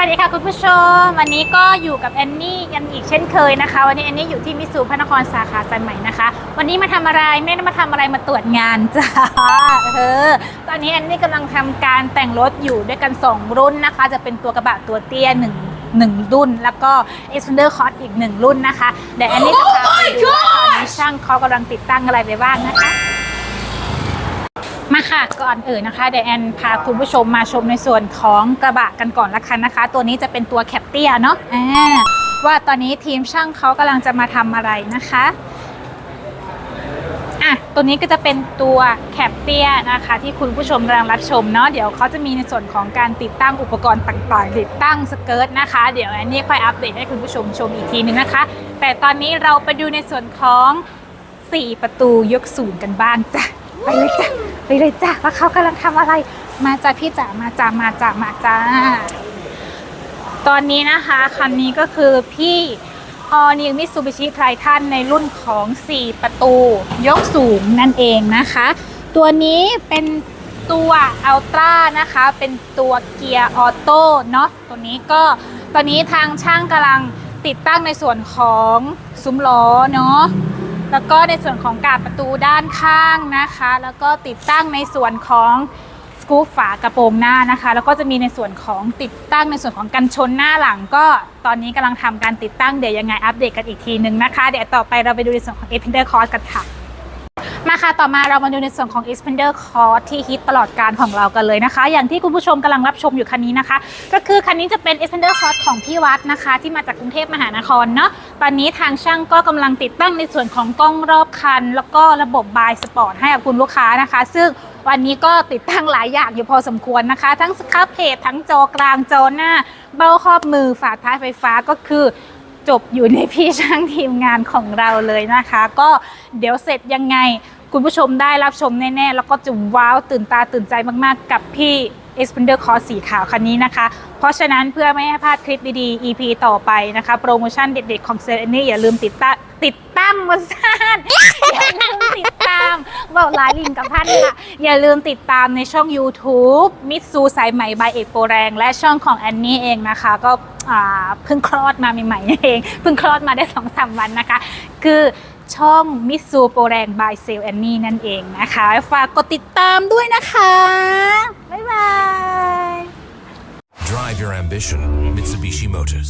วัสดีค่ะคุณผู้ชม วันนี้ก็อยู่กับแอนนี่กันอีกเช่นเคยนะคะ วันนี้แอนนี่อยู่ที่มิสูพระนครสาขาสายใหม่นะคะ วันนี้มาทำอะไรไม่ได้มาทำอะไรมาตรวจงานจ้าเออตอนนี้แอนนี่กำลังทำการแต่งรถอยู่ด้วยกัน 2 รุ่นนะคะ จะเป็นตัวกระบะตัวเตี้ยหนึ่งหนึ่งรุ่น แล้วก็เอ Expander Cross อีกหนึ่งรุ่นนะคะเดี๋ยวแอนนี่จะพาไปดูว่าตอนนี้ช่างเขากำลังติดตั้งอะไรไปบ้างนะคะ มาค่ะก่อนอื่นนะคะเดี๋ยวแอนพาคุณผู้ชมมาชมในส่วนของกระบะกันก่อนละกันนะคะ ตัวนี้จะเป็นตัวแคปเตียเนาะอ่าว่าตอนนี้ทีมช่างเขากำลังจะมาทำอะไรนะคะอะตัวนี้ก็จะเป็นตัวแคปเตียนะคะ ที่คุณผู้ชมกำลังรับชมเนาะเดี๋ยวเขาจะมีในส่วนของการติดตั้งอุปกรณ์ต่างๆ ติดตั้งสเกิร์ตนะคะ เดี๋ยวแอนนี่ค่อยอัปเดตให้คุณผู้ชมชมอีกทีนึงนะคะ แต่ตอนนี้เราไปดูในส่วนของ 4 ประตูยกสูงกันบ้างจ้ะ ไปเลยจ้ะไปเลยจ้ะว่าเขากำลังทำอะไร มาจ้ะพี่จ๋ามาจ้ามาจ้ามาจ้าตอนนี้นะคะคันนี้ก็คือพี่ออนิวมิ t ซูบิชิไททันในรุ่นของ 4 ประตู ยกสูงนั่นเองนะคะ ตัวนี้เป็นตัวอัลตร้านะคะ เป็นตัวเกียร์ออโต้เนาะตัวนี้ก็ตอนนี้ทางช่างกำลังติดตั้งในส่วนของซุ้มล้อเนาะ แล้วก็ในส่วนของกาบประตูด้านข้างนะคะ แล้วก็ติดตั้งในส่วนของสกู๊ปฝากระโปรงหน้านะคะ แล้วก็จะมีในส่วนของติดตั้งในส่วนของกันชนหน้าหลัง ก็ตอนนี้กำลังทำการติดตั้งเดี๋ยวยังไงอัปเดตกันอีกทีนึงนะคะ เดี๋ยวต่อไปเราไปดูในส่วนของ e p e n d e r Cross กันค่ะ มาค่ะต่อมาเรามาดูในส่วนของ Expander Cross ที่ฮิตตลอดการของเรากันเลยนะคะ อย่างที่คุณผู้ชมกำลังรับชมอยู่คันนี้นะคะ ก็คือคันนี้จะเป็น Expander Cross ของพี่วัดนะคะ ที่มาจากกรุงเทพมหานครเนาะตอนนี้ทางช่างก็กำลังติดตั้งในส่วนของกล้องรอบคัน แล้วก็ระบบบายสปอร์ตให้กับคุณลูกค้านะคะ ซึ่งวันนี้ก็ติดตั้งหลายอย่างอยู่พอสมควรนะคะ ทั้งสครับเพจทั้งจอกลางจอหน้า เบ้าครอบมือฝาท้ายไฟฟ้าก็คือ จบอยู่ในพี่ช่างทีมงานของเราเลยนะคะ ก็เดี๋ยวเสร็จยังไงคุณผู้ชมได้รับชมแน่ ๆ แล้วก็จะว้าวตื่นตาตื่นใจมากๆ กับพี่ Expander Cross สีขาวคันนี้นะคะ เพราะฉะนั้นเพื่อไม่ให้พลาดคลิปดีๆ EP ต่อไปนะคะ โปรโมชั่นเด็ดๆ ของเซนนี่อย่าลืมติดตั้งติดตั้มมาซานอย่าามบอกหลายลิงกับท่านค่ะ อย่าลืมติดตามในช่อง YouTube มิตซูสายใหม่บายเอกโปรแรง และช่องของแอนนี่เองนะคะ ก็เพิ่งคลอดมาใหม่ๆนี่เองเพิ่งคลอดมาได้สองสามวันนะคะ คือช่องมิตซูโปรแรงบายเซลแอนนี่นั่นเองนะคะ ฝากกดติดตามด้วยนะคะ บ๊ายบาย Drive your ambition, Mitsubishi Motors.